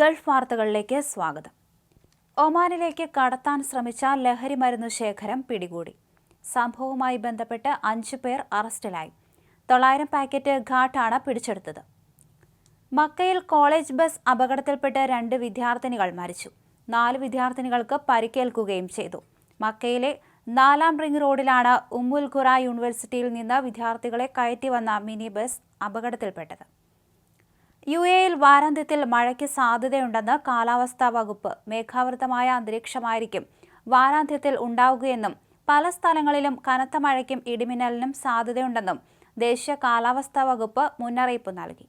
Gulf വാർത്തകളിലേക്ക് സ്വാഗതം. ഒമാനിലേക്ക് കടത്താൻ ശ്രമിച്ച ലഹരി മരുന്നു ശേഖരം പിടികൂടി. സംഭവവുമായി ബന്ധപ്പെട്ട് അഞ്ചു പേർ അറസ്റ്റിലായി. തൊള്ളായിരം പാക്കറ്റ് ഘാട്ടാണ് പിടിച്ചെടുത്തത്. മക്കയിൽ കോളേജ് ബസ് അപകടത്തിൽപ്പെട്ട് രണ്ട് വിദ്യാർത്ഥിനികൾ മരിച്ചു. നാല് വിദ്യാർത്ഥിനികൾക്ക് പരിക്കേൽക്കുകയും ചെയ്തു. മക്കയിലെ നാലാം റിംഗ് റോഡിലാണ് ഉമ്മുൽ ഖുറ യൂണിവേഴ്സിറ്റിയിൽ നിന്ന് വിദ്യാർത്ഥികളെ കയറ്റി വന്ന മിനി ബസ് അപകടത്തിൽപ്പെട്ടത്. യു എയിൽ വാരാന്ത്യത്തിൽ മഴയ്ക്ക് സാധ്യതയുണ്ടെന്ന് കാലാവസ്ഥാ വകുപ്പ് മേഘാവൃതമായ അന്തരീക്ഷമായിരിക്കും. വാരാന്ത്യത്തിൽ ഉണ്ടാവുകയെന്നും പല സ്ഥലങ്ങളിലും കനത്ത മഴയ്ക്കും ഇടിമിന്നലിനും സാധ്യതയുണ്ടെന്നും ദേശീയ കാലാവസ്ഥാ വകുപ്പ് മുന്നറിയിപ്പ് നൽകി.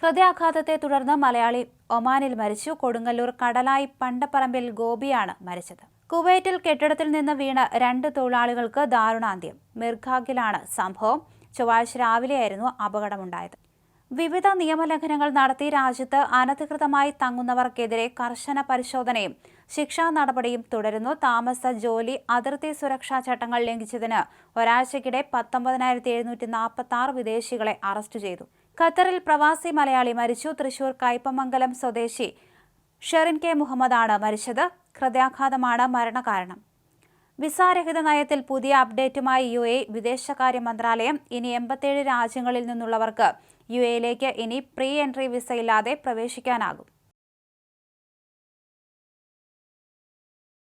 ഹൃദയാഘാതത്തെ തുടർന്ന് മലയാളി ഒമാനിൽ മരിച്ചു. കൊടുങ്ങല്ലൂർ കടലായി പണ്ടപ്പറമ്പിൽ ഗോപിയാണ് മരിച്ചത്. കുവൈറ്റിൽ കെട്ടിടത്തിൽ നിന്ന് വീണ രണ്ട് തൊഴിലാളികൾക്ക് ദാരുണാന്ത്യം. മിർഖാഗിലാണ് സംഭവം. ചൊവ്വാഴ്ച രാവിലെയായിരുന്നു അപകടമുണ്ടായത്. വിവിധ നിയമലംഘനങ്ങൾ നടത്തി രാജ്യത്ത് അനധികൃതമായി തങ്ങുന്നവർക്കെതിരെ കർശന പരിശോധനയും ശിക്ഷാ നടപടിയും തുടരുന്നു. താമസ ജോലി അതിർത്തി സുരക്ഷാ ചട്ടങ്ങൾ ലംഘിച്ചതിന് ഒരാഴ്ചക്കിടെ പത്തൊമ്പതിനായിരത്തി എഴുന്നൂറ്റി നാൽപ്പത്തി ആറ് വിദേശികളെ അറസ്റ്റ് ചെയ്തു. ഖത്തറിൽ പ്രവാസി മലയാളി മരിച്ചു. തൃശൂർ കയ്പമംഗലം സ്വദേശി ഷെറിൻ കെ മുഹമ്മദാണ് മരിച്ചത്. ഹൃദയാഘാതമാണ് മരണകാരണം. വിസാരഹിത നയത്തിൽ പുതിയ അപ്ഡേറ്റുമായി യു എ വിദേശകാര്യ മന്ത്രാലയം ഇനി എൺപത്തേഴ് രാജ്യങ്ങളിൽ നിന്നുള്ളവർക്ക് യു എയിലേക്ക് ഇനി പ്രീ എൻട്രി വിസയില്ലാതെ പ്രവേശിക്കാനാകും.